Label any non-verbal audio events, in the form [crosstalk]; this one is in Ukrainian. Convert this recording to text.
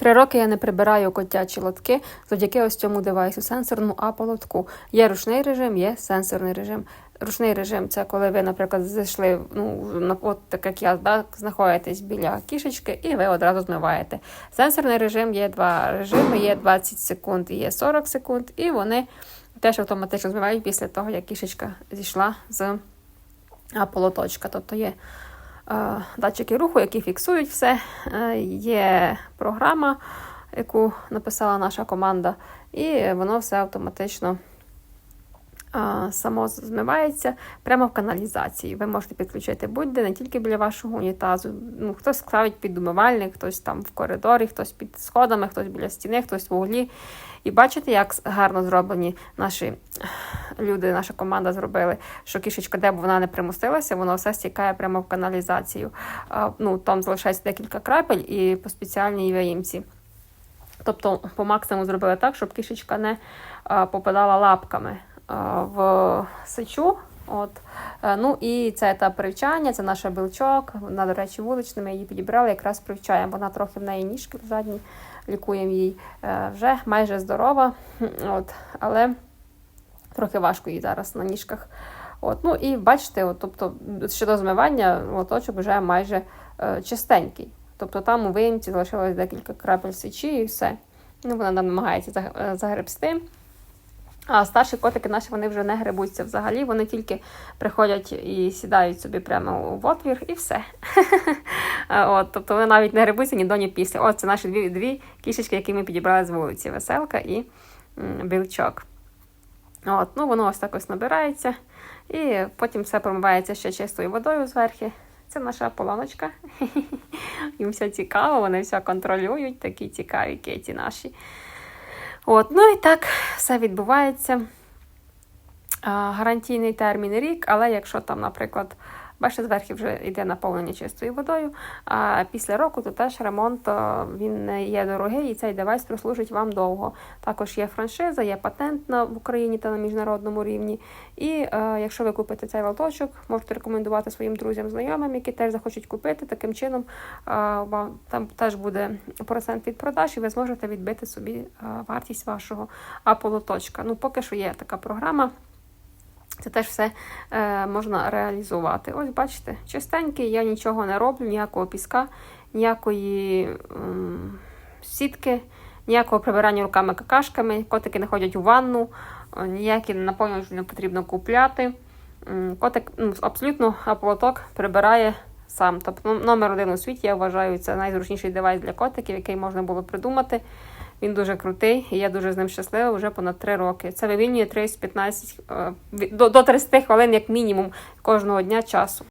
Три роки я не прибираю котячі лотки завдяки ось цьому девайсу, сенсорному аполотку. Є ручний режим, є сенсорний режим. Ручний режим це коли ви, наприклад, зайшли, ну, от так як я, да, знаходитесь біля кішечки, і ви одразу змиваєте. Сенсорний режим є два режими, є 20 секунд і є 40 секунд, і вони теж автоматично змивають після того, як кішечка зійшла з аполоточка. Тобто є датчики руху, які фіксують все. Е, є програма, яку написала наша команда, і воно все автоматично е, само змивається прямо в каналізації. Ви можете підключити будь-де, не тільки біля вашого унітазу. Ну, хтось ставить під умивальник, хтось там в коридорі, хтось під сходами, хтось біля стіни, хтось в углі. І бачите, як гарно зроблені наші люди, наша команда зробили, що кішечка, де б вона не примостилася, воно все стікає прямо в каналізацію. Ну, там залишається декілька крапель і по спеціальній виїмці. Тобто, по максимуму зробили так, щоб кішечка не попадала лапками в сечу. От. Е, Ну і це етап привчання, це наша білчок. Вона, до речі, вулична, ми її підібрали, якраз привчаємо. Вона трохи в неї ніжки задні, лікуємо її е, вже майже здорова. От. Але трохи важко їй зараз на ніжках. От. Ну і бачите, от, тобто, щодо змивання, лоточок вже майже е, чистенький. Тобто там у виємці залишилось декілька крапель сечі і все. Ну, вона нам намагається е, загребсти. А старші котики наші вони вже не грибуться взагалі. Вони тільки приходять і сідають собі прямо в отвір, і все. [laughs] От, тобто вони навіть не грибуться ні до, ні після. От це наші дві, дві кішечки, які ми підібрали з вулиці: веселка і білчок. От, ну воно ось так ось набирається, і потім все промивається ще чистою водою зверху. Це наша полоночка. [laughs] Їм все цікаво, вони все контролюють, такі цікаві кеті наші. От, ну і так все відбувається. Гарантійний термін рік, але якщо там, наприклад, бачите, зверху вже йде наповнення чистою водою, а після року то теж ремонт він не є дорогий і цей девайс прослужить вам довго. Також є франшиза, є патент на в Україні та на міжнародному рівні. І е, якщо ви купите цей лоточок, можете рекомендувати своїм друзям, знайомим, які теж захочуть купити. Таким чином е, вам там теж буде процент від продаж, і ви зможете відбити собі е, вартість вашого аполоточка. Ну, поки що є така програма. Це теж все е, можна реалізувати. Ось бачите, чистенький, я нічого не роблю, ніякого піска, ніякої м, сітки, ніякого прибирання руками какашками. Котики не ходять у ванну, е, ніякі наповнювачі не потрібно купляти. Котик ну, абсолютно аполоток прибирає сам. Тобто ну, номер один у світі, я вважаю, це найзручніший девайс для котиків, який можна було придумати. Він дуже крутий, і я дуже з ним щаслива вже понад 3 роки. Це вивільнює 30-15 е, до 30 хвилин, як мінімум, кожного дня часу.